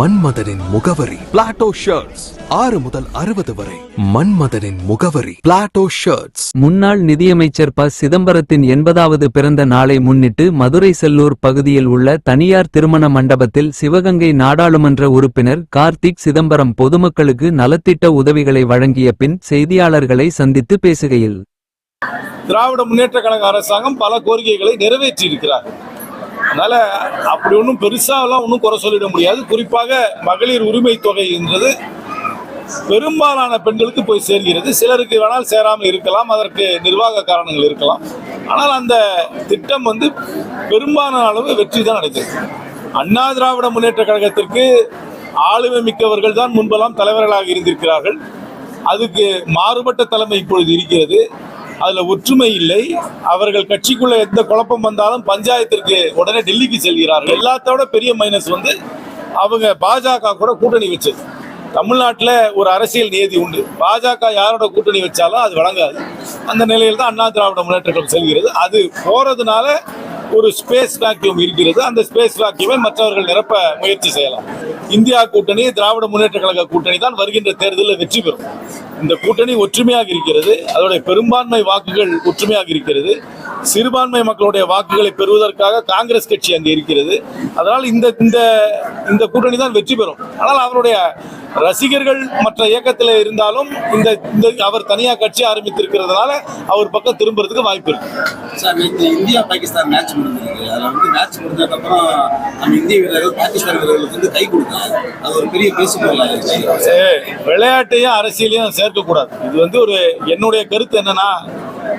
மன்மதனின் முகவரி. Plato shirts ஆறு முதல் அறுபது வரை. மன்மதனின் முகவரி. பிளாட்டோ ஷர்ட்ஸ் முன்னாள் நிதியமைச்சர் ப. சிதம்பரத்தின் எண்பதாவது பிறந்த நாளை முன்னிட்டு மதுரை செல்லூர் பகுதியில் உள்ள தனியார் திருமண மண்டபத்தில் சிவகங்கை நாடாளுமன்ற உறுப்பினர் கார்த்திக் சிதம்பரம் பொதுமக்களுக்கு நலத்திட்ட உதவிகளை வழங்கிய பின் செய்தியாளர்களை சந்தித்து பேசுகையில். திராவிட முன்னேற்ற கழக அரசாங்கம் பல கோரிக்கைகளை நிறைவேற்றி இருக்கிறார் அதனால அப்படி ஒன்றும் பெருசாலாம் ஒன்றும் குறை சொல்லிட முடியாது. குறிப்பாக மகளிர் உரிமை தொகை என்றது பெரும்பாலான பெண்களுக்கு போய் சேர்கிறது. சிலருக்கு வேணால் சேராமல் இருக்கலாம். அதற்கு நிர்வாக காரணங்கள் இருக்கலாம். ஆனால் அந்த திட்டம் வந்து பெரும்பாலான அளவு வெற்றி தான் அடைந்தது. அண்ணா திராவிட முன்னேற்ற கழகத்திற்கு ஆளுமை மிக்கவர்கள் தான் முன்பெல்லாம் தலைவர்களாக இருந்திருக்கிறார்கள். அதுக்கு மாறுபட்ட தலைமை இப்பொழுது இருக்கிறது. அதுல ஒற்றுமை இல்லை. அவர்கள் கட்சிக்குள்ள எந்த குழப்பம் வந்தாலும் பஞ்சாயத்திற்கு உடனே டெல்லிக்கு செல்கிறார்கள். எல்லாத்தோட பெரிய மைனஸ் வந்து அவங்க பாஜக கூட கூட்டணி வச்சது. தமிழ்நாட்டில் ஒரு அரசியல் நியதி உண்டு. பாஜக யாரோட கூட்டணி வச்சாலும் அது வழங்காது. அந்த நிலையில் தான் அண்ணா திராவிட முன்னேற்ற கழகம் செல்கிறது. அது போறதுனால ஒரு ஸ்பேஸ் வேக்யூம் இருக்கிறது. அந்த ஸ்பேஸ் வேக்யூமை மற்றவர்கள் நிரப்ப முயற்சி செய்யலாம். இந்தியா கூட்டணி திராவிட முன்னேற்ற கழக கூட்டணி தான் வருகின்ற தேர்தலில் வெற்றி பெறும். இந்த கூட்டணி ஒற்றுமையாக இருக்கிறது. அதோடைய பெரும்பான்மை வாக்குகள் ஒற்றுமையாக இருக்கிறது. சிறுபான்மை மக்களுடைய வாக்குகளை பெறுவதற்காக காங்கிரஸ் கட்சி அங்கே இருக்கிறது. அதனால் இந்த இந்த இந்த கூட்டணி தான் வெற்றி பெறும். ஆனால் அவருடைய ரசிகர்கள் மற்ற இயக்கத்தில் இருந்தாலும் இந்த இந்த அவர் தனியாக கட்சி ஆரம்பித்திருக்கிறதுனால அவர் பக்கம் திரும்புறதுக்கு வாய்ப்பு இருக்கு. சார் நேற்று இந்தியா பாகிஸ்தான் மேட்ச் முடிஞ்சிருக்கு. அதில் வந்து மேட்ச் முடிஞ்சதுக்கப்புறம் நம்ம இந்திய வீரர்கள் பாகிஸ்தான் வீரர்களுக்கு வந்து கை கொடுத்தாங்க அது ஒரு பெரிய பேசுபொருளாக விளையாட்டையும் அரசியலையும் சேர்க்கக்கூடாது. இது வந்து ஒரு என்னுடைய கருத்து என்னன்னா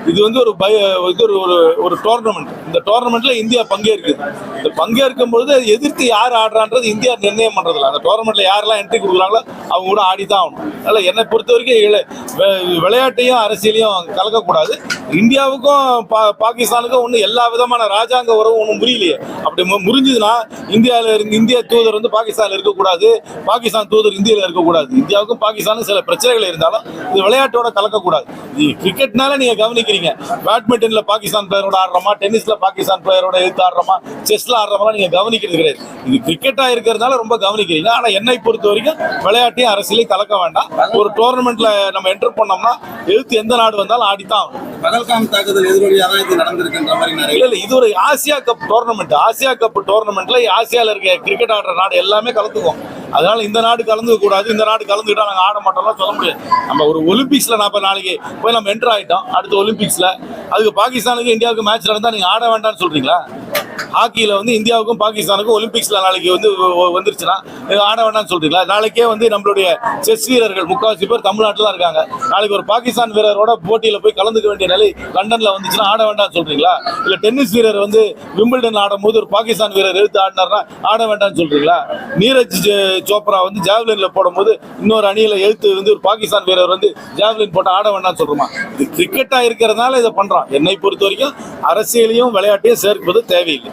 இது வந்து ஒரு பய இது ஒரு ஒரு ஒரு டோர்னமெண்ட் இந்த டோர்னமெண்ட்ல இந்தியா பங்கேற்குது. இந்த பங்கேற்கும் பொழுது எதிர்த்து யார் ஆடுறான்றது இந்தியா நிர்ணயம் பண்றதில்ல. அந்த டோர்னமெண்ட்ல யாரெல்லாம் என்ட்ரி கொடுக்குறாங்களோ அவங்க கூட ஆடி தான் ஆகணும். அதனால என்னை பொறுத்த வரைக்கும் விளையாட்டையும் அரசியலையும் கலக்கக்கூடாது. இந்தியாவுக்கும் பா- பாகிஸ்தானுக்கும் ஒன்றும் எல்லா விதமான ராஜாங்க உறவும் ஒன்றும் புரியலையே. அப்படி மு- இந்தியாவில் இருந்து இந்திய தூதர் வந்து பாகிஸ்தானில் இருக்கக்கூடாது. பாகிஸ்தான் தூதர் இந்தியாவில் இருக்கக்கூடாது. இந்தியாவுக்கும் பாகிஸ்தானுக்கும் சில பிரச்சனைகள் இருந்தாலும் இது விளையாட்டோட கலக்கக்கூடாது. கிரிக்கெட்னால நீங்க கவனிக்கிறீங்க. பேட்மிண்டன்ல பாகிஸ்தான் பிளேயரோட ஆடுறோமா டென்னிஸ்ல பாகிஸ்தான் பிளேயரோட எடுத்து ஆடுறோமா செஸ்ல ஆடுறோமா நீங்க கவனிக்கிறது கிடையாது. இது கிரிக்கெட்டா இருக்கிறதுனால ரொம்ப கவனிக்கிறீங்க. ஆனா என்னை பொறுத்த வரைக்கும் விளையாட்டையும் அரசியலையும் கலக்க வேண்டாம். ஒரு டோர்னமெண்ட்ல நம்ம என்டர் பண்ணோம்னா எழுத்து எந்த நாடு வந்தாலும் ஆடித்தான் ஆகணும். பகல்காம் தாக்குதல் எதிரொலியாக இது நடந்திருக்குன்ற மாதிரி இல்ல இல்ல இது ஒரு Asia cup tournament Asia cup டோர்னமெண்ட்ல ஆசியால இருக்க கிரிக்கெட் ஆடுற நாடு எல்லாமே கலந்துக்கும் அதனால இந்த நாடு கலந்துக்க கூடாது இந்த நாடு கலந்துக்கிட்டா நாங்கள் ஆட மாட்டோம்லாம் சொல்ல முடியாது. நம்ம ஒரு ஒலிம்பிக்ஸ்ல நான் இப்போ நாளைக்கு போய் நம்ம என்டர் ஆகிட்டோம் அடுத்த ஒலிம்பிக்ஸ்ல அதுக்கு பாகிஸ்தானுக்கு இந்தியாவுக்கு மேட்ச் நடந்தால் நீங்கள் ஆட வேண்டாம்னு சொல்றீங்களா? ஹாக்கியில் வந்து இந்தியாவுக்கும் பாகிஸ்தானுக்கும் ஒலிம்பிக்ஸில் நாளைக்கு வந்து வந்துருச்சுன்னா ஆட வேண்டாம்னு சொல்றீங்களா? நாளைக்கே வந்து நம்மளுடைய செஸ் வீரர்கள் முக்கால்வாசி பேர் தமிழ்நாட்டில் தான் இருக்காங்க. நாளைக்கு ஒரு பாகிஸ்தான் வீரரோட போட்டியில் போய் கலந்துக்க வேண்டிய நிலை லண்டனில் வந்துச்சுன்னா ஆட வேண்டாம்னு சொல்றீங்களா? இல்லை டென்னிஸ் வீரர் வந்து விம்பிள்டன் ஆடும்போது ஒரு பாகிஸ்தான் வீரர் எடுத்து ஆடினார்னா ஆட வேண்டாம்னு சொல்றீங்களா? நீரஜ் ஜெ- சோப்ரா வந்து ஜாவ்லின்ல போடும்போது இன்னொரு அணியில் எழுத்து வந்து ஒரு பாகிஸ்தான் வீரர் வந்து ஜாவ்லின் போட்டு ஆட வேண்டாம்னு சொல்றோமா? இது கிரிக்கெட்டாக இருக்கிறதுனால இதை பண்றோம் என்னை பொறுத்த வரைக்கும் அரசியலையும் விளையாட்டையும் சேர்ப்பது தேவையில்லை.